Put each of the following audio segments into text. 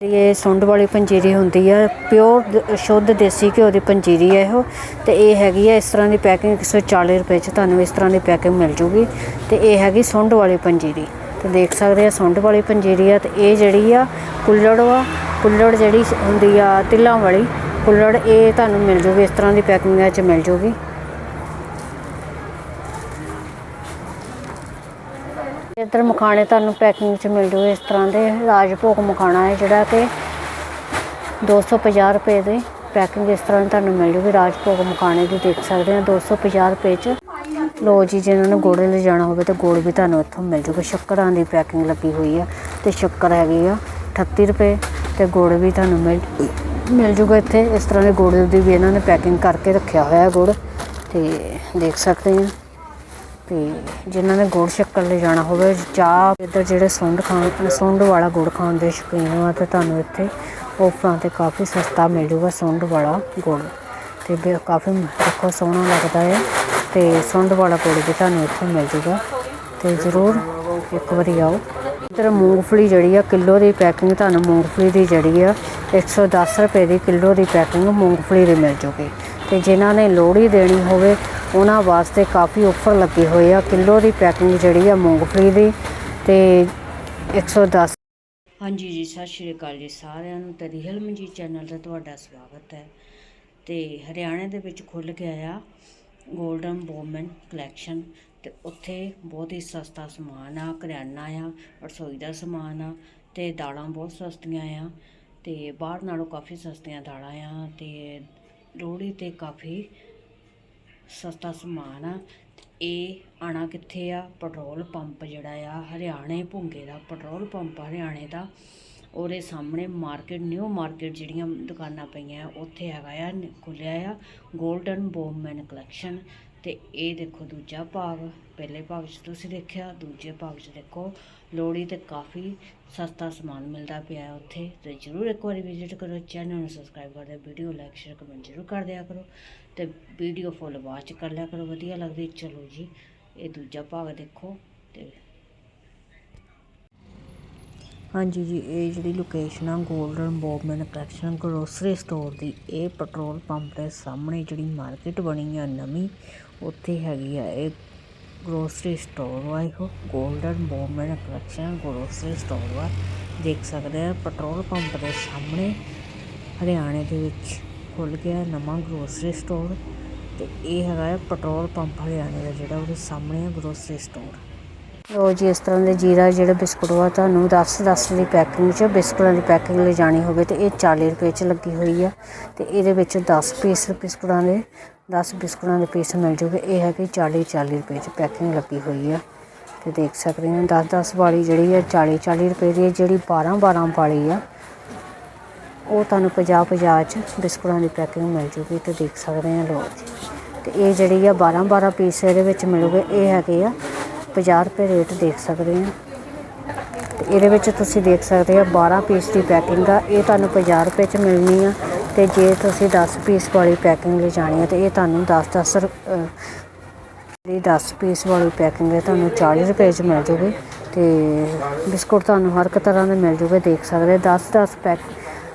ਇਹ ਸੁੰਡ ਵਾਲੀ ਪੰਜੀਰੀ ਹੁੰਦੀ ਆ ਪਿਓਰ ਸ਼ੁੱਧ ਦੇਸੀ ਘਿਓ ਦੀ ਪੰਜੀਰੀ ਹੈ ਇਹੋ, ਤੇ ਇਹ ਹੈਗੀ ਆ ਇਸ ਤਰ੍ਹਾਂ ਦੀ ਪੈਕਿੰਗ 140 ਰੁਪਏ ਚ ਤੁਹਾਨੂੰ ਇਸ ਤਰ੍ਹਾਂ ਦੀ ਪੈਕਿੰਗ ਮਿਲ ਜੂਗੀ, ਤੇ ਇਹ ਹੈਗੀ ਸੁੰਡ ਵਾਲੀ ਪੰਜੀਰੀ। ਤੇ ਦੇਖ ਸਕਦੇ ਆ ਸੁੰਡ ਵਾਲੀ ਪੰਜੀਰੀ ਆ, ਤੇ ਇਹ ਜਿਹੜੀ ਆ ਕੁੱਲੜ ਵਾ ਕੁੱਲੜ ਜਿਹੜੀ ਹੁੰਦੀ ਆ ਤਿਲਾਂ ਵਾਲੀ ਕੁੱਲੜ ਇਹ ਤੁਹਾਨੂੰ ਮਿਲ ਜੂਗੀ, ਇਸ ਤਰ੍ਹਾਂ ਦੀ ਪੈਕਿੰਗਾਂ 'ਚ ਮਿਲ ਜੂਗੀ। ਇੱਧਰ ਮਖਾਣੇ ਤੁਹਾਨੂੰ ਪੈਕਿੰਗ 'ਚ ਮਿਲ ਜੂਗੇ ਇਸ ਤਰ੍ਹਾਂ ਦੇ ਰਾਜਭੋਗ ਮਖਾਣਾ ਹੈ ਜਿਹੜਾ ਕਿ 250 ਰੁਪਏ ਦੀ ਪੈਕਿੰਗ ਇਸ ਤਰ੍ਹਾਂ ਦੀ ਤੁਹਾਨੂੰ ਮਿਲ ਜੂਗੀ, ਰਾਜਭੋਗ ਮਖਾਣੇ ਦੀ ਦੇਖ ਸਕਦੇ ਆ 250 ਰੁਪਏ 'ਚ। ਲੋ ਜੀ, ਜੇ ਇਹਨਾਂ ਨੂੰ ਗੁੜ ਲੈ ਜਾਣਾ ਹੋਵੇ ਤਾਂ ਗੁੜ ਵੀ ਤੁਹਾਨੂੰ ਇੱਥੋਂ ਮਿਲ ਜੂਗਾ, ਸ਼ੱਕਰਾਂ ਦੀ ਪੈਕਿੰਗ ਲੱਗੀ ਹੋਈ ਆ ਤੇ ਸ਼ੱਕਰ ਹੈਗੀ ਆ 38 ਰੁਪਏ ਤੇ ਗੁੜ ਵੀ ਤੁਹਾਨੂੰ ਮਿਲ ਮਿਲ ਜੂਗਾ ਇੱਥੇ। ਇਸ ਤਰ੍ਹਾਂ ਦੇ ਗੁੜ ਦੀ ਵੀ ਇਹਨਾਂ ਨੇ ਪੈਕਿੰਗ ਕਰਕੇ ਰੱਖਿਆ ਹੋਇਆ ਹੈ ਗੁੜ, ਤੇ ਦੇਖ ਸਕਦੇ ਆ ਤੇ ਜਿਨ੍ਹਾਂ ਨੇ ਗੁੜ ਸ਼ੱਕਰ ਲੈ ਜਾਣਾ ਹੋਵੇ, ਚਾਹ, ਇੱਧਰ ਜਿਹੜੇ ਸੁੰਡ ਖਾਣ, ਸੁੰਡ ਵਾਲਾ ਗੁੜ ਖਾਣ ਦੇ ਸ਼ੌਕੀਨ ਆ ਤੇ ਤੁਹਾਨੂੰ ਇੱਥੇ ਆਫਰਾਂ ਤੇ ਕਾਫੀ ਸਸਤਾ ਮਿਲ ਜੂਗਾ ਸੁੰਡ ਵਾਲਾ ਗੁੜ। ਤੇ ਵੀ ਕਾਫੀ ਦੇਖੋ ਸੋਹਣਾ ਲੱਗਦਾ ਹੈ ਤੇ ਸੁੰਡ ਵਾਲਾ ਗੁੜ ਵੀ ਤੁਹਾਨੂੰ ਇੱਥੇ ਮਿਲ ਜੂਗਾ ਤੇ ਜ਼ਰੂਰ ਇੱਕ ਵਾਰੀ ਆਓ। ਇੱਧਰ ਮੂੰਗਫਲੀ ਜਿਹੜੀ ਆ, ਕਿਲੋ ਦੀ ਪੈਕਿੰਗ ਤੁਹਾਨੂੰ ਮੂੰਗਫਲੀ ਦੀ ਜਿਹੜੀ ਆ 110 ਰੁਪਏ ਦੀ ਕਿਲੋ ਦੀ ਪੈਕਿੰਗ ਮੂੰਗਫਲੀ ਦੀ ਮਿਲ ਜੂਗੀ। ਤੇ ਜਿਨ੍ਹਾਂ ਨੇ ਲੋਹੜੀ ਦੇਣੀ ਹੋਵੇ, ਉਹਨਾਂ ਵਾਸਤੇ ਕਾਫੀ ਆਫਰ ਲੱਗੇ ਹੋਏ ਆ। ਕਿਲੋ ਦੀ ਪੈਕਿੰਗ ਜਿਹੜੀ ਆ ਮੂੰਗਫਲੀ ਦੀ ਤੇ 110 ਹਾਂਜੀ ਜੀ, ਸਤਿ ਸ਼੍ਰੀ ਅਕਾਲ ਜੀ ਸਾਰਿਆਂ ਨੂੰ। ਤੇ ਰੀਅਲ ਮਨਜੀਤ ਚੈਨਲ ਤੇ ਤੁਹਾਡਾ ਸਵਾਗਤ ਹੈ। ਤੇ ਹਰਿਆਣੇ ਦੇ ਵਿੱਚ ਖੁੱਲ ਗਿਆ ਆ 골ਡਨ ਵੂਮਨ ਕਲੈਕਸ਼ਨ ਤੇ ਉੱਥੇ ਬਹੁਤ ਹੀ ਸਸਤਾ ਸਮਾਨ ਆ, ਕਰਿਆਨਾ ਆ, ਰਸੋਈ ਦਾ ਸਮਾਨ ਆ ਤੇ ਦਾਲਾਂ ਬਹੁਤ ਸਸਤੀਆਂ ਆ ਤੇ ਬਾਹਰ ਨਾਲੋਂ ਕਾਫੀ ਸਸਤੀਆਂ ਦਾਲਾਂ ਆ ਤੇ ਲੋਹੜੀ ਤੇ ਕਾਫੀ ਸਸਤਾ ਸਮਾਨ ਆ। ਇਹ ਆਉਣਾ ਕਿੱਥੇ ਆ? ਪੈਟਰੋਲ ਪੰਪ ਜਿਹੜਾ ਆ, ਹਰਿਆਣੇ ਭੁੰਗੇ ਦਾ। ਪੈਟਰੋਲ ਪੰਪ ਹਰਿਆਣੇ ਦਾ। ਉਹਦੇ ਸਾਹਮਣੇ ਮਾਰਕੀਟ, ਨਿਊ ਮਾਰਕੀਟ ਜਿਹੜੀਆਂ ਦੁਕਾਨਾਂ ਪਈਆਂ ਉੱਥੇ ਹੈਗਾ ਆ ਖੁੱਲਿਆ ਆ। Golden Boman collection. ਤੇ ਇਹ ਦੇਖੋ ਦੂਜਾ ਭਾਗ, ਪਹਿਲੇ ਭਾਗ 'ਚ ਤੁਸੀਂ ਦੇਖਿਆ, ਦੂਜੇ ਭਾਗ 'ਚ ਦੇਖੋ, ਲੋਹੜੀ ਤੇ ਕਾਫੀ ਸਸਤਾ ਸਮਾਨ ਮਿਲਦਾ ਪਿਆ ਹੈ ਉੱਥੇ, ਤੇ ਜਰੂਰ ਇੱਕ ਵਾਰੀ ਵਿਜ਼ਿਟ ਕਰੋ ਚੈਨਲ ਨੂੰ ਸਬਸਕ੍ਰਾਈਬ ਕਰ ਦਿਓ ਵੀਡੀਓ ਲਾਈਕ ਸ਼ੇਅਰ ਕਮੈਂਟ ਜਰੂਰ ਕਰ ਦਿਆ ਕਰੋ, ਤੇ ਵੀਡੀਓ ਫੁੱਲ ਬਾਅਦ ਚ ਕਰ ਲਿਆ ਕਰੋ, ਵਧੀਆ ਲੱਗਦੀ ਚਲੋ ਜੀ, ਇਹ ਦੂਜਾ ਭਾਗ ਦੇਖੋ ਤੇ ਹਾਂਜੀ ਜੀ, ਇਹ ਜਿਹੜੀ ਲੋਕੇਸ਼ਨ ਆ golden Bobman attraction grocery store ਦੀ, ਇਹ ਪੈਟਰੋਲ ਪੰਪ ਦੇ ਸਾਹਮਣੇ ਜਿਹੜੀ ਮਾਰਕੀਟ ਬਣੀ ਆ ਨਵੀਂ, ਉੱਥੇ ਹੈਗੀ ਆ ਇਹ ਗਰੋਸਰੀ ਸਟੋਰ ਆ ਇਹੋ golden Bobman attraction grocery store ਆ। ਦੇਖ ਸਕਦੇ ਆ ਪੈਟਰੋਲ ਪੰਪ ਦੇ ਸਾਹਮਣੇ ਹਰਿਆਣੇ ਦੇ ਵਿੱਚ ਖੁੱਲ ਗਿਆ ਨਵਾਂ ਗਰੋਸਰੀ ਸਟੋਰ ਤੇ ਇਹ ਹੈਗਾ ਪੈਟਰੋਲ ਪੰਪ ਹਰਿਆਣੇ ਦਾ ਜਿਹੜਾ ਉਹਦੇ ਸਾਹਮਣੇ ਹੈ ਗਰੋਸਰੀ ਸਟੋਰ ਲੋ ਜੀ, ਇਸ ਤਰ੍ਹਾਂ ਦੇ ਜੀਰਾ ਜਿਹੜਾ ਬਿਸਕੁਟ ਵਾ ਤੁਹਾਨੂੰ 10 10 ਦੀ ਪੈਕਿੰਗ 'ਚ ਬਿਸਕੁਟਾਂ ਦੀ ਪੈਕਿੰਗ ਲੈ ਜਾਣੀ ਹੋਵੇ ਤੇ ਇਹ 40 ਰੁਪਏ 'ਚ ਲੱਗੀ ਹੋਈ ਆ ਤੇ ਇਹਦੇ ਵਿੱਚ 10 ਪੀਸ ਬਿਸਕੁਟਾਂ ਦੇ 10 ਬਿਸਕੁਟਾਂ ਦੇ ਪੀਸ ਮਿਲ ਜੂਗੇ। ਇਹ ਹੈਗੀ 40 40 ਰੁਪਏ 'ਚ ਪੈਕਿੰਗ ਲੱਗੀ ਹੋਈ ਆ ਤੇ ਦੇਖ ਸਕਦੇ ਹੋ 10 10 ਵਾਲੀ ਜਿਹੜੀ ਆ 40 40 ਰੁਪਏ ਦੀ ਹੈ ਜਿਹੜੀ 12 12 ਵਾਲੀ ਆ, ਉਹ ਤੁਹਾਨੂੰ 50 50 ਚ ਬਿਸਕੁਟਾਂ ਦੀ ਪੈਕਿੰਗ ਮਿਲ ਜੂਗੀ ਤੇ ਦੇਖ ਸਕਦੇ ਆ ਲੋ ਜੀ। ਤੇ ਇਹ ਜਿਹੜੀ ਆ 12 12 ਪੀਸ ਇਹਦੇ ਵਿੱਚ ਮਿਲੂਗੇ, ਇਹ ਹੈਗੇ ਆ 50 ਰੁਪਏ ਰੇਟ ਦੇਖ ਸਕਦੇ ਆ ਤੇ ਇਹਦੇ ਵਿੱਚ ਤੁਸੀਂ ਦੇਖ ਸਕਦੇ ਆ 12 ਪੀਸ ਦੀ ਪੈਕਿੰਗ ਆ। ਇਹ ਤੁਹਾਨੂੰ 50 ਰੁਪਏ ਚ ਮਿਲਣੀ ਆ ਤੇ ਜੇ ਤੁਸੀਂ 10 ਪੀਸ ਵਾਲੀ ਪੈਕਿੰਗ ਲੈ ਜਾਣੀ ਆ ਤੇ ਇਹ ਤੁਹਾਨੂੰ 10 10 ਜਿਹੜੀ 10 ਪੀਸ ਵਾਲੀ ਪੈਕਿੰਗ ਹੈ ਤੁਹਾਨੂੰ 40 ਰੁਪਏ ਚ ਮਿਲ ਜੂਗੀ ਤੇ ਬਿਸਕੁਟ ਤੁਹਾਨੂੰ ਹਰ ਇੱਕ ਤਰ੍ਹਾਂ ਦੇ ਮਿਲ ਜੂਗੇ, ਦੇਖ ਸਕਦੇ 10 10 ਪੈਕ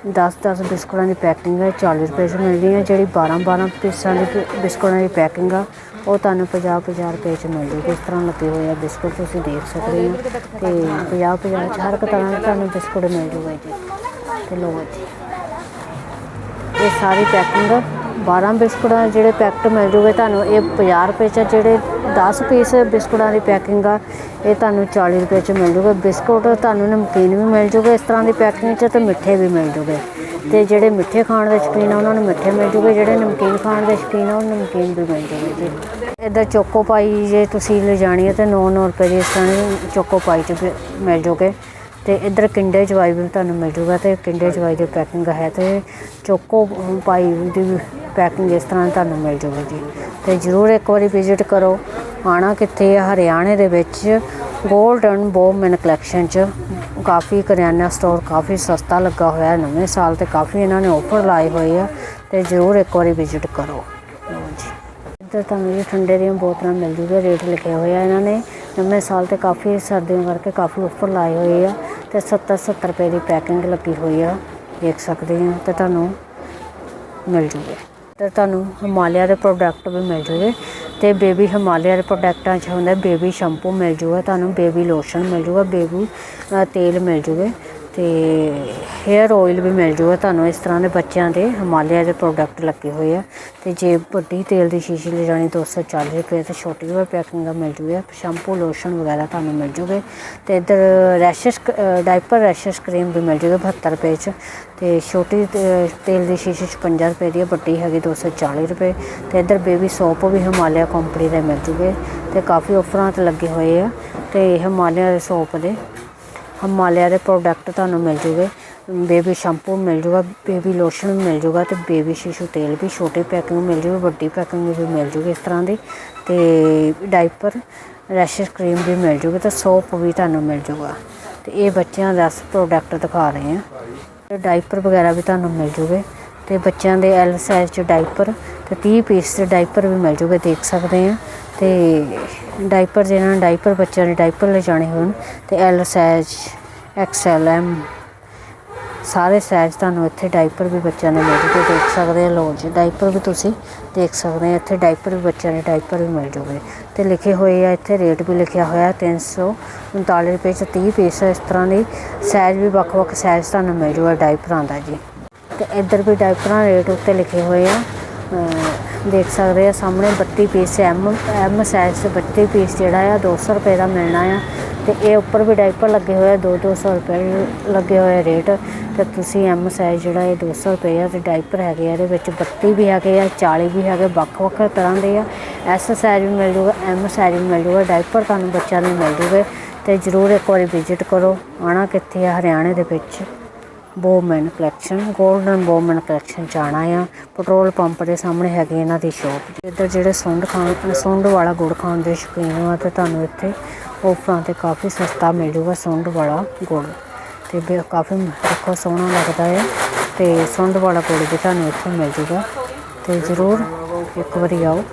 10 10 ਬਿਸਕੁਟਾਂ ਦੀ ਪੈਕਿੰਗ ਹੈ 40 ਰੁਪਏ 'ਚ ਮਿਲਦੀ ਹੈ ਜਿਹੜੀ 12 12 ਪੀਸਾਂ ਦੀ ਬਿਸਕੁਟਾਂ ਦੀ ਪੈਕਿੰਗ ਆ, ਉਹ ਤੁਹਾਨੂੰ 50 50 ਰੁਪਏ 'ਚ ਮਿਲਦੀ ਜੂਗੀ। ਇਸ ਤਰ੍ਹਾਂ ਲੱਗੇ ਹੋਏ ਆ ਬਿਸਕੁਟ, ਤੁਸੀਂ ਦੇਖ ਸਕਦੇ ਹੋ। ਤੇ 50 50 'ਚ ਹਰ ਇੱਕ ਤਰ੍ਹਾਂ ਦਾ ਤੁਹਾਨੂੰ ਬਿਸਕੁਟ ਮਿਲ ਜੂਗਾ ਜੀ। ਤੇ ਲਓ ਜੀ। ਇਹ ਸਾਰੀ ਪੈਕਿੰਗ 12 ਬਿਸਕੁਟਾਂ ਜਿਹੜੇ ਪੈਕਟ ਮਿਲ ਜੂਗੇ ਤੁਹਾਨੂੰ, ਇਹ 50 ਰੁਪਏ 'ਚ ਜਿਹੜੇ 10 ਪੀਸ ਬਿਸਕੁਟਾਂ ਦੀ ਪੈਕਿੰਗ ਆ, ਇਹ ਤੁਹਾਨੂੰ 40 ਰੁਪਏ 'ਚ ਮਿਲ ਜੂਗਾ। ਬਿਸਕੁਟ ਤੁਹਾਨੂੰ ਨਮਕੀਨ ਵੀ ਮਿਲ ਜੂਗਾ ਇਸ ਤਰ੍ਹਾਂ ਦੀ ਪੈਕਿੰਗ 'ਚ ਤੇ ਮਿੱਠੇ ਵੀ ਮਿਲ ਜੂਗੇ। ਤੇ ਜਿਹੜੇ ਮਿੱਠੇ ਖਾਣ ਦੇ ਸ਼ੌਕੀਨ ਆ, ਉਹਨਾਂ ਨੂੰ ਮਿੱਠੇ ਮਿਲ ਜੂਗੇ, ਜਿਹੜੇ ਨਮਕੀਨ ਖਾਣ ਦੇ ਸ਼ੌਕੀਨ ਆ, ਉਹ ਨਮਕੀਨ ਵੀ ਮਿਲ ਜੂਗੇ ਜੀ। ਇੱਧਰ ਚੋਕੋ ਪਾਈ ਜੇ ਤੁਸੀਂ ਲਿਜਾਣੀ ਹੈ ਤੇ 9-9 ਰੁਪਏ ਦੀ ਇਸ ਤਰ੍ਹਾਂ ਦੀ ਚੋਕੋ ਪਾਈ 'ਚ ਮਿਲ ਜੂਗੇ। ਤੇ ਇੱਧਰ ਕਿੰਡੇ ਜਵਾਈ ਵੀ ਤੁਹਾਨੂੰ ਮਿਲ ਜੂਗਾ ਤੇ ਕਿੰਡੇ ਜਵਾਈ ਦੀ ਪੈਕਿੰਗ ਹੈ ਤੇ ਚੋਕੋ ਪਾਈ ਦੀ ਪੈਕਿੰਗ ਇਸ ਤਰ੍ਹਾਂ ਤੁਹਾਨੂੰ ਮਿਲ ਜੂਗੀ ਜੀ। ਤੇ ਜਰੂਰ ਇੱਕ ਵਾਰੀ ਵਿਜ਼ਿਟ ਕਰੋ। ਆਣਾ ਕਿੱਥੇ ਹੈ ਹਰਿਆਣੇ ਦੇ ਵਿੱਚ ਗੋਲਡਨ ਬੋਮਨ ਕਲੈਕਸ਼ਨ ਚ ਕਾਫੀ ਕਰਿਆਨਾ ਸਟੋਰ ਕਾਫੀ ਸਸਤਾ ਲੱਗਾ ਹੋਇਆ ਹੈ ਨਵੇਂ ਸਾਲ ਤੇ ਕਾਫੀ ਇਹਨਾਂ ਨੇ ਆਫਰ ਲਾਏ ਹੋਏ ਆ ਤੇ ਜਰੂਰ ਇੱਕ ਵਾਰੀ ਵਿਜ਼ਿਟ ਕਰੋ। ਜੀ। ਇੱਧਰ ਤੁਹਾਨੂੰ ਇਹ ਠੰਡੇ ਦੀਆਂ ਬੋਤਲਾਂ ਮਿਲ ਜੂਗੀਆਂ, ਰੇਟ ਲਿਖੇ ਹੋਏ ਆ ਇਹਨਾਂ ਨੇ। ਨਵੇਂ ਸਾਲ ਤੇ ਕਾਫੀ ਸਰਦੀਆਂ ਕਰਕੇ ਕਾਫੀ ਆਫਰ ਲਾਏ ਹੋਏ ਆ। ਤੇ 70 70 ਰੁਪਏ ਦੀ ਪੈਕਿੰਗ ਲੱਗੀ ਹੋਈ ਆ, ਦੇਖ ਸਕਦੇ ਆ ਤੇ ਤੁਹਾਨੂੰ ਮਿਲ ਜੂਗੇ। ਤੇ ਤੁਹਾਨੂੰ ਹਿਮਾਲਿਆ ਦੇ ਪ੍ਰੋਡਕਟ ਵੀ ਮਿਲ ਜੂਗੇ ਤੇ ਬੇਬੀ ਹਿਮਾਲਿਆ ਦੇ ਪ੍ਰੋਡਕਟਾਂ 'ਚ ਹੁੰਦਾ ਬੇਬੀ ਸ਼ੈਂਪੂ ਮਿਲ ਜੂਗਾ, ਤੁਹਾਨੂੰ ਬੇਬੀ ਲੋਸ਼ਨ ਮਿਲ ਜੂਗਾ ਬੇਬੀ ਤੇਲ ਮਿਲ ਜੂਗੇ ਤੇ ਹੇਅਰ ਆਇਲ ਵੀ ਮਿਲ ਜੂਗਾ ਤੁਹਾਨੂੰ ਇਸ ਤਰ੍ਹਾਂ ਦੇ ਬੱਚਿਆਂ ਦੇ। ਹਿਮਾਲਿਆ ਦੇ ਪ੍ਰੋਡਕਟ ਲੱਗੇ ਹੋਏ ਆ। ਤੇ ਜੇ ਵੱਡੀ ਤੇਲ ਦੀ ਸ਼ੀਸ਼ੀ ਲੈ ਜਾਣੀ 240 ਰੁਪਏ ਤੇ ਛੋਟੀ ਵੀ ਪੈਕਿੰਗ ਦਾ ਮਿਲ ਜੂਗਾ। ਸ਼ੈਂਪੂ ਲੋਸ਼ਨ ਵਗੈਰਾ ਤੁਹਾਨੂੰ ਮਿਲ ਜੂਗੇ। ਤੇ ਇੱਧਰ ਰੈਸ਼ਸ ਡਾਈਪਰ ਰੈਸ਼ਸ ਕਰੀਮ ਵੀ ਮਿਲ ਜੂਗਾ 72 ਰੁਪਏ ਚ। ਤੇ ਛੋਟੀ ਤੇਲ ਦੀ ਸ਼ੀਸ਼ੀ 56 ਰੁਪਏ ਦੀ ਹੈ ਵੱਡੀ ਹੈਗੀ 240 ਰੁਪਏ। ਤੇ ਇੱਧਰ ਬੇਬੀ ਸੋਪ ਵੀ ਹਿਮਾਲਿਆ ਕੰਪਨੀ ਦੇ ਮਿਲ ਜੂਗੇ। ਤੇ ਕਾਫੀ ਆਫਰਾਂ ਤੇ ਲੱਗੇ ਹੋਏ ਆ। ਤੇ ਹਿਮਾਲਿਆ ਦੇ ਸੋਪ ਦੇ, ਹਿਮਾਲਿਆ ਦੇ ਪ੍ਰੋਡਕਟ ਤੁਹਾਨੂੰ ਮਿਲ ਜੂਗੇ। ਬੇਬੀ ਸ਼ੈਂਪੂ ਮਿਲ ਜੂਗਾ, ਬੇਬੀ ਲੋਸ਼ਨ ਵੀ ਮਿਲ ਜੂਗਾ ਤੇ ਬੇਬੀ ਸ਼ੀਸ਼ੂ ਤੇਲ ਵੀ ਛੋਟੀ ਪੈਕਿੰਗ ਮਿਲ ਜੂਗੀ, ਵੱਡੀ ਪੈਕਿੰਗ ਵੀ ਮਿਲ ਜੂਗੀ ਇਸ ਤਰ੍ਹਾਂ ਦੀ ਤੇ ਡਾਈਪਰ ਰੈਸ਼ਸ ਕਰੀਮ ਵੀ ਮਿਲ ਜੂਗੀ ਤੇ ਸੋਪ ਵੀ ਤੁਹਾਨੂੰ ਮਿਲ ਜੂਗਾ ਤੇ ਇਹ ਬੱਚਿਆਂ ਦਾ ਪ੍ਰੋਡਕਟ ਦਿਖਾ ਰਹੇ ਆ ਤੇ ਡਾਈਪਰ ਵਗੈਰਾ ਵੀ ਤੁਹਾਨੂੰ ਮਿਲ ਜੂਗੇ ਤੇ ਬੱਚਿਆਂ ਦੇ ਐਲ ਸਾਈਜ਼ ਚ ਡਾਈਪਰ ਤੇ 30 ਪੀਸ ਦੇ ਡਾਈਪਰ ਵੀ ਮਿਲ ਜੂਗੇ ਦੇਖ ਸਕਦੇ ਆ ਤੇ ਡਾਈਪਰ ਜਿਹਨਾਂ ਡਾਈਪਰ ਬੱਚਿਆਂ ਦੇ ਡਾਈਪਰ ਲੈ ਜਾਣੇ ਹੋਣ ਤੇ ਐਲ ਸਾਈਜ਼ ਐਕਸਐਲ ਐਮ ਸਾਰੇ ਸਾਈਜ਼ ਤੁਹਾਨੂੰ ਇੱਥੇ ਡਾਈਪਰ ਵੀ ਬੱਚਿਆਂ ਦੇ ਮਿਲ ਜੂਗੇ, ਦੇਖ ਸਕਦੇ ਆ ਲੋ ਜੀ ਡਾਈਪਰ ਵੀ ਤੁਸੀਂ ਦੇਖ ਸਕਦੇ ਆ, ਇੱਥੇ ਡਾਈਪਰ ਵੀ ਬੱਚਿਆਂ ਦੇ ਡਾਈਪਰ ਵੀ ਮਿਲ ਜੂਗੇ। ਤੇ ਲਿਖੇ ਹੋਏ ਆ ਇੱਥੇ ਰੇਟ ਵੀ ਲਿਖਿਆ ਹੋਇਆ 339 ਰੁਪਏ ਚ 30 ਪੀਸ ਇਸ ਤਰ੍ਹਾਂ ਦੀ ਸਾਈਜ਼ ਵੀ ਵੱਖ-ਵੱਖ ਸਾਈਜ਼ ਤੁਹਾਨੂੰ ਮਿਲ ਜੂਗਾ ਡਾਈਪਰਾਂ ਦਾ ਜੀ। ਤੇ ਇੱਧਰ ਵੀ ਡਾਈਪਰਾਂ ਰੇਟ ਉੱਤੇ ਲਿਖੇ ਹੋਏ ਆ। ਦੇਖ ਸਕਦੇ ਆ, ਸਾਹਮਣੇ 32 ਪੀਸ ਐਮ ਐਮ ਸਾਈਜ਼ ਦੇ 32 ਪੀਸ ਜਿਹੜਾ ਆ 200 ਰੁਪਏ ਦਾ ਮਿਲਣਾ ਆ। ਤੇ ਇਹ ਉੱਪਰ ਵੀ ਡਾਈਪਰ ਲੱਗੇ ਹੋਏ ਆ 2-200 ਰੁਪਏ ਲੱਗੇ ਹੋਏ ਰੇਟ ਤੇ ਤੁਸੀਂ ਐਮ ਸਾਈਜ਼ ਜਿਹੜਾ ਇਹ 200 ਰੁਪਏ ਆ, ਤੇ ਡਾਈਪਰ ਹੈਗੇ ਆ, ਇਹਦੇ ਵਿੱਚ 32 ਵੀ ਹੈਗੇ ਆ 40 ਵੀ ਹੈਗੇ, ਵੱਖ-ਵੱਖ ਤਰ੍ਹਾਂ ਦੇ ਆ। ਐਸ ਸਾਈਜ਼ ਵੀ ਮਿਲ ਜੂਗਾ ਐਮ ਸਾਈਜ਼ ਵੀ ਮਿਲ ਜੂਗਾ ਡਾਈਪਰ ਤੁਹਾਨੂੰ ਬੱਚਿਆਂ ਨੂੰ ਮਿਲ ਜੂਗੇ। ਤੇ ਜ਼ਰੂਰ ਇੱਕ ਵਾਰੀ ਵਿਜ਼ਿਟ ਕਰੋ ਆਣਾ ਕਿੱਥੇ ਆ, ਹਰਿਆਣੇ ਦੇ ਵਿੱਚ। Boman collection golden Boman collection ਜਾਣਾ ਆ। ਪੈਟਰੋਲ ਪੰਪ ਦੇ ਸਾਹਮਣੇ ਹੈਗੀ ਇਹਨਾਂ ਦੀ ਸ਼ੋਪ ਇੱਧਰ ਜਿਹੜੇ ਸੁੰਡ ਖਾਣ, ਸੁੰਡ ਵਾਲਾ ਗੁੜ ਖਾਣ ਦੇ ਸ਼ੌਕੀਨ ਆ ਤੇ ਤੁਹਾਨੂੰ ਇੱਥੇ ਆਫਰਾਂ ਤੇ ਕਾਫੀ ਸਸਤਾ ਮਿਲ ਜੂਗਾ ਸੁੰਡ ਵਾਲਾ ਗੁੜ। ਤੇ ਵੀ ਕਾਫੀ ਦੇਖੋ ਸੋਹਣਾ ਲੱਗਦਾ ਹੈ ਤੇ ਸੁੰਡ ਵਾਲਾ ਗੁੜ ਵੀ ਤੁਹਾਨੂੰ ਇੱਥੇ ਮਿਲ ਜੂਗਾ ਤੇ ਜ਼ਰੂਰ ਇੱਕ ਵਾਰੀ ਆਓ।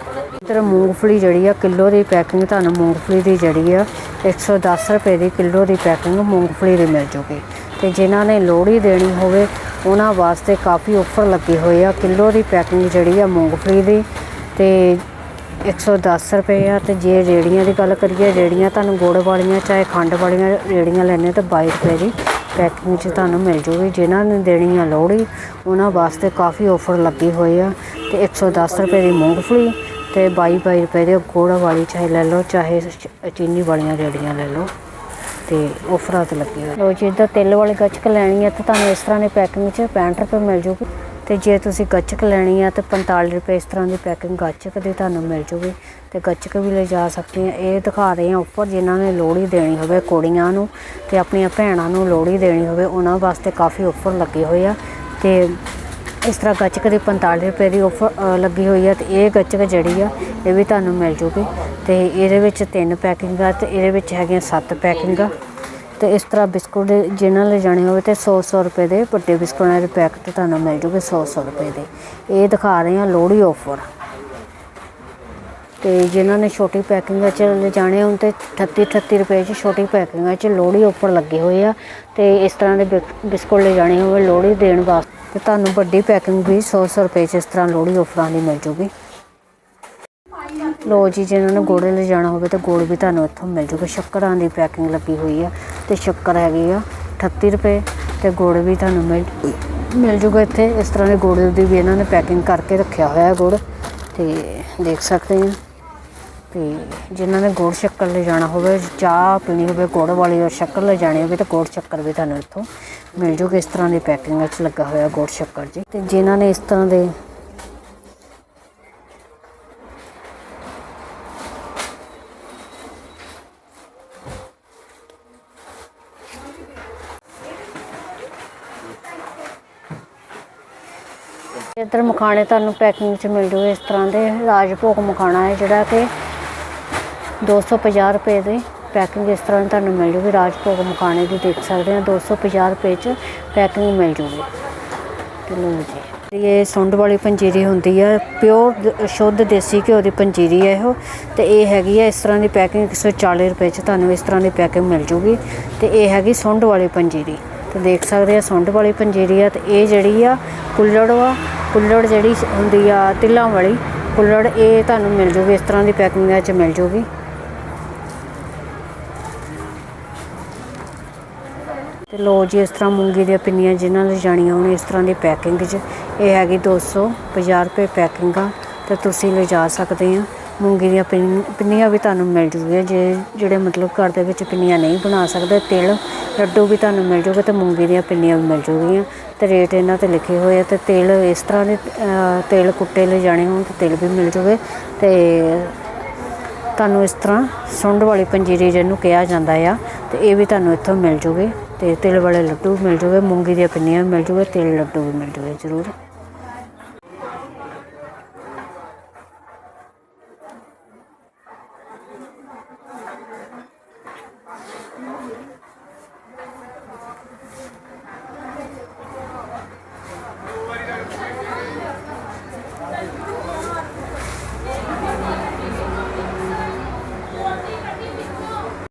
ਇੱਧਰ ਮੂੰਗਫਲੀ ਜਿਹੜੀ ਆ, ਕਿਲੋ ਦੀ ਪੈਕਿੰਗ ਤੁਹਾਨੂੰ ਮੂੰਗਫਲੀ ਦੀ ਜਿਹੜੀ ਆ 110 ਰੁਪਏ ਦੀ ਕਿਲੋ ਦੀ ਪੈਕਿੰਗ ਮੂੰਗਫਲੀ ਦੀ ਮਿਲ ਜੂਗੀ। ਤੇ ਜਿਨ੍ਹਾਂ ਨੇ ਲੋਹੜੀ ਦੇਣੀ ਹੋਵੇ, ਉਹਨਾਂ ਵਾਸਤੇ ਕਾਫੀ ਆਫਰ ਲੱਗੇ ਹੋਏ ਆ। ਕਿਲੋ ਦੀ ਪੈਕਿੰਗ ਜਿਹੜੀ ਆ ਮੂੰਗਫਲੀ ਦੀ ਤੇ 110 ਰੁਪਏ ਆ। ਤੇ ਜੇ ਰੇੜੀਆਂ ਦੀ ਗੱਲ ਕਰੀਏ, ਰੇੜੀਆਂ ਤੁਹਾਨੂੰ ਗੁੜ ਵਾਲੀਆਂ ਚਾਹੇ ਖੰਡ ਵਾਲੀਆਂ ਰੇੜੀਆਂ ਲੈਣੇ ਤਾਂ 22 ਰੁਪਏ ਦੀ ਪੈਕਿੰਗ 'ਚ ਤੁਹਾਨੂੰ ਮਿਲ ਜੂਗੀ। ਜਿਨ੍ਹਾਂ ਨੇ ਦੇਣੀ ਆ ਲੋਹੜੀ, ਉਹਨਾਂ ਵਾਸਤੇ ਕਾਫੀ ਆਫਰ ਲੱਗੀ ਹੋਈ ਆ। ਤੇ 110 ਰੁਪਏ ਦੀ ਮੂੰਗਫਲੀ ਤੇ 22 22 ਰੁਪਏ ਦੇ ਗੁੜ ਵਾਲੀ ਚਾਹੇ ਲੈ ਲਓ, ਚਾਹੇ ਚੀਨੀ ਵਾਲੀਆਂ ਰੇੜੀਆਂ ਲੈ ਲਓ। ਤੇ ਆਫਰਾਂ ਤੇ ਲੱਗੀ ਹੋਈ ਲੋ ਜੀ ਇੱਦਾਂ ਤਿੱਲ ਵਾਲੀ ਗੱਚਕ ਲੈਣੀ ਹੈ ਤਾਂ ਤੁਹਾਨੂੰ ਇਸ ਤਰ੍ਹਾਂ ਦੀ ਪੈਕਿੰਗ 'ਚ 65 ਰੁਪਏ ਮਿਲ ਜੂਗੀ। ਤੇ ਜੇ ਤੁਸੀਂ ਗੱਚਕ ਲੈਣੀ ਹੈ ਤਾਂ 45 ਰੁਪਏ ਇਸ ਤਰ੍ਹਾਂ ਦੀ ਪੈਕਿੰਗ ਗੱਚਕ ਦੀ ਤੁਹਾਨੂੰ ਮਿਲ ਜੂਗੀ। ਤੇ ਗੱਚਕ ਵੀ ਲੈ ਜਾ ਸਕਦੇ ਆ। ਇਹ ਦਿਖਾ ਰਹੇ ਆ ਉੱਪਰ ਜਿਨ੍ਹਾਂ ਨੇ ਲੋਹੜੀ ਦੇਣੀ ਹੋਵੇ ਕੁੜੀਆਂ ਨੂੰ ਤੇ ਆਪਣੀਆਂ ਭੈਣਾਂ ਨੂੰ ਲੋਹੜੀ ਦੇਣੀ ਹੋਵੇ, ਉਹਨਾਂ ਵਾਸਤੇ ਕਾਫੀ ਆਫਰ ਲੱਗੇ ਹੋਏ ਆ। ਤੇ ਇਸ ਤਰ੍ਹਾਂ ਗੱਚਕ ਦੀ 45 ਰੁਪਏ ਦੀ ਆਫਰ ਲੱਗੀ ਹੋਈ ਹੈ ਤੇ ਇਹ ਗੱਚਕ ਜਿਹੜੀ ਆ, ਇਹ ਵੀ ਤੁਹਾਨੂੰ ਮਿਲ ਜੂਗੀ। ਤੇ ਇਹਦੇ ਵਿੱਚ ਤਿੰਨ ਪੈਕਿੰਗ ਆ ਤੇ ਇਹਦੇ ਵਿੱਚ ਹੈਗੀਆਂ ਸੱਤ ਪੈਕਿੰਗਾਂ ਤੇ ਇਸ ਤਰ੍ਹਾਂ ਬਿਸਕੁਟ ਜਿਹਨਾਂ ਲੈ ਜਾਣੇ ਹੋਵੇ ਤੇ 100 100 ਰੁਪਏ ਦੇ ਵੱਡੇ ਬਿਸਕੁਟਾਂ ਦੇ ਪੈਕਟ ਤੁਹਾਨੂੰ ਮਿਲ ਜੂਗੇ 100 100 ਰੁਪਏ ਦੇ। ਇਹ ਦਿਖਾ ਰਹੇ ਹਾਂ ਲੋਹੜੀ ਆਫਰ ਤੇ ਜਿਨ੍ਹਾਂ ਨੇ ਛੋਟੀ ਪੈਕਿੰਗਾਂ 'ਚ ਲੈ ਜਾਣੇ ਹੋਣ ਤੇ 38 38 ਰੁਪਏ 'ਚ ਛੋਟੀ ਪੈਕਿੰਗਾਂ 'ਚ ਲੋਹੜੀ ਆਫਰ ਲੱਗੇ ਹੋਏ ਆ। ਤੇ ਇਸ ਤਰ੍ਹਾਂ ਦੇ ਬਿਕ- ਬਿਸਕੁਟ ਲੈ ਜਾਣੇ ਹੋਵੇ ਲੋਹੜੀ ਦੇਣ ਵਾਸਤੇ ਤੇ ਤੁਹਾਨੂੰ ਵੱਡੀ ਪੈਕਿੰਗ ਵੀ 100 100 ਰੁਪਏ 'ਚ ਇਸ ਤਰ੍ਹਾਂ ਲੋਹੜੀ ਆਫਰਾਂ ਦੀ ਮਿਲ ਜੂਗੀ। ਲੋ ਜੀ ਜਿਹਨਾਂ ਨੇ ਗੁੜ ਲੈ ਜਾਣਾ ਹੋਵੇ ਤਾਂ ਗੁੜ ਵੀ ਤੁਹਾਨੂੰ ਇੱਥੋਂ ਮਿਲ ਜੂਗਾ। ਸ਼ੱਕਰਾਂ ਦੀ ਪੈਕਿੰਗ ਲੱਗੀ ਹੋਈ ਆ ਤੇ ਸ਼ੱਕਰ ਹੈਗੀ ਆ 38 ਰੁਪਏ ਤੇ ਗੁੜ ਵੀ ਤੁਹਾਨੂੰ ਮਿਲ ਮਿਲ ਜੂਗਾ ਇੱਥੇ। ਇਸ ਤਰ੍ਹਾਂ ਦੇ ਗੁੜ ਦੀ ਵੀ ਇਹਨਾਂ ਨੇ ਪੈਕਿੰਗ ਕਰਕੇ ਰੱਖਿਆ ਹੋਇਆ ਹੈ ਗੁੜ। ਤੇ ਦੇਖ ਸਕਦੇ ਆ। ਤੇ ਜਿਨ੍ਹਾਂ ਨੇ ਗੁੜ ਸ਼ੱਕਰ ਲੈ ਜਾਣਾ ਹੋਵੇ, ਚਾਹ ਪੀਣੀ ਹੋਵੇ, ਗੁੜ ਵਾਲੀ ਔਰ ਸ਼ੱਕਰ ਲੈ ਜਾਣੀ ਹੋਵੇ, ਤਾਂ ਗੁੜ ਸ਼ੱਕਰ ਵੀ ਤੁਹਾਨੂੰ ਇੱਥੋਂ ਮਿਲ ਜੂਗਾ। ਇਸ ਤਰ੍ਹਾਂ ਦੀ ਪੈਕਿੰਗ ਵਿੱਚ ਲੱਗਾ ਹੋਇਆ ਗੁੜ ਸ਼ੱਕਰ ਜੀ। ਤੇ ਜਿਨ੍ਹਾਂ ਨੇ ਇਸ ਤਰ੍ਹਾਂ ਦੇ ਇੱਧਰ ਮਖਾਣੇ ਤੁਹਾਨੂੰ ਪੈਕਿੰਗ 'ਚ ਮਿਲ ਜੂਗੇ। ਇਸ ਤਰ੍ਹਾਂ ਦੇ ਰਾਜਭੋਗ ਮਖਾਣਾ ਹੈ ਜਿਹੜਾ ਕਿ 250 ਰੁਪਏ ਦੀ ਪੈਕਿੰਗ ਇਸ ਤਰ੍ਹਾਂ ਦੀ ਤੁਹਾਨੂੰ ਮਿਲ ਜੂਗੀ। ਰਾਜਭੋਗ ਮਖਾਣੇ ਦੀ ਦੇਖ ਸਕਦੇ ਹਾਂ 250 ਰੁਪਏ 'ਚ ਪੈਕਿੰਗ ਮਿਲ ਜੂਗੀ। ਤੇ ਲਓ ਜੀ। ਇਹ ਸੁੰਡ ਵਾਲੀ ਪੰਜੀਰੀ ਹੁੰਦੀ ਆ, ਪਿਓਰ ਸ਼ੁੱਧ ਦੇਸੀ ਘਿਓ ਦੀ ਪੰਜੀਰੀ ਹੈ ਇਹੋ। ਤੇ ਇਹ ਹੈਗੀ ਆ ਇਸ ਤਰ੍ਹਾਂ ਦੀ ਪੈਕਿੰਗ 140 ਰੁਪਏ ਚ ਤੁਹਾਨੂੰ ਇਸ ਤਰ੍ਹਾਂ ਦੀ ਪੈਕਿੰਗ ਮਿਲ ਜੂਗੀ। ਤੇ ਇਹ ਹੈਗੀ ਸੁੰਡ ਵਾਲੀ ਪੰਜੀਰੀ। ਤੇ ਦੇਖ ਸਕਦੇ ਆ ਸੁੰਡ ਵਾਲੀ ਪੰਜੀਰੀ ਆ, ਤੇ ਇਹ ਜਿਹੜੀ ਆ ਕੁੱਲੜ ਵਾ। ਕੁੱਲੜ ਜਿਹੜੀ ਹੁੰਦੀ ਆ, ਤਿਲਾਂ ਵਾਲੀ। ਕੁੱਲੜ ਇਹ ਤੁਹਾਨੂੰ ਮਿਲ ਜੂਗੀ, ਇਸ ਤਰ੍ਹਾਂ ਦੀ ਪੈਕਿੰਗਾਂ 'ਚ ਮਿਲ ਜੂਗੀ। ਤੇ ਲੋ ਜੀ, ਇਸ ਤਰ੍ਹਾਂ ਮੂੰਗੀ ਦੀਆਂ ਪਿੰਨੀਆਂ ਜਿਨ੍ਹਾਂ ਨੇ ਜਾਣੀਆਂ ਹੋਣ, ਇਸ ਤਰ੍ਹਾਂ ਦੀ ਪੈਕਿੰਗ 'ਚ। ਇਹ ਹੈਗੀ 250 ਰੁਪਏ ਪੈਕਿੰਗ ਆ, ਤੇ ਤੁਸੀਂ ਲਿਜਾ ਸਕਦੇ ਆ। ਮੂੰਗੀ ਦੀਆਂ ਪਿੰਨ- ਪਿੰਨੀਆਂ ਵੀ ਤੁਹਾਨੂੰ ਮਿਲ ਜੂਗੀਆਂ, ਜੇ ਜਿਹੜੇ ਮਤਲਬ ਘਰ ਦੇ ਵਿੱਚ ਪਿੰਨੀਆਂ ਨਹੀਂ ਬਣਾ ਸਕਦੇ, ਤਿਲ, ਲੱਡੂ ਵੀ ਤੁਹਾਨੂੰ ਮਿਲ ਜੂਗਾ ਤੇ ਮੂੰਗੀ ਦੀਆਂ ਪਿੰਨੀਆਂ ਵੀ ਮਿਲ ਜੂਗੀਆਂ। ਤੇ ਰੇਟ ਇਹਨਾਂ ਤੇ ਲਿਖੇ ਹੋਏ ਆ, ਤੇ ਤਿਲ ਇਸ ਤਰ੍ਹਾਂ ਦੇ ਤਿਲ ਤੇਲ ਕੁੱਟੇ ਲਿਜਾਣੇ ਹੋਣ ਤੇ ਤਿਲ ਵੀ ਮਿਲ ਜੂਗੇ। ਤੇ ਤੁਹਾਨੂੰ ਇਸ ਤਰ੍ਹਾਂ ਸੁੰਡ ਵਾਲੀ ਪੰਜੀਰੀ ਜਿਹਨੂੰ ਕਿਹਾ ਜਾਂਦਾ ਆ, ਤੇ ਇਹ ਵੀ ਤੁਹਾਨੂੰ ਇੱਥੋਂ ਮਿਲ ਜੂਗੇ। ਤੇ ਤਿਲ ਵਾਲੇ ਲੱਡੂ ਵੀ ਮਿਲ ਜੂਗੇ, ਮੂੰਗੀ ਦੀਆਂ ਪਿੰਨੀਆਂ ਵੀ ਮਿਲ ਜੂਗੇ, ਤਿਲ ਲੱਡੂ ਵੀ ਮਿਲ ਜੂਗੇ ਜ਼ਰੂਰ।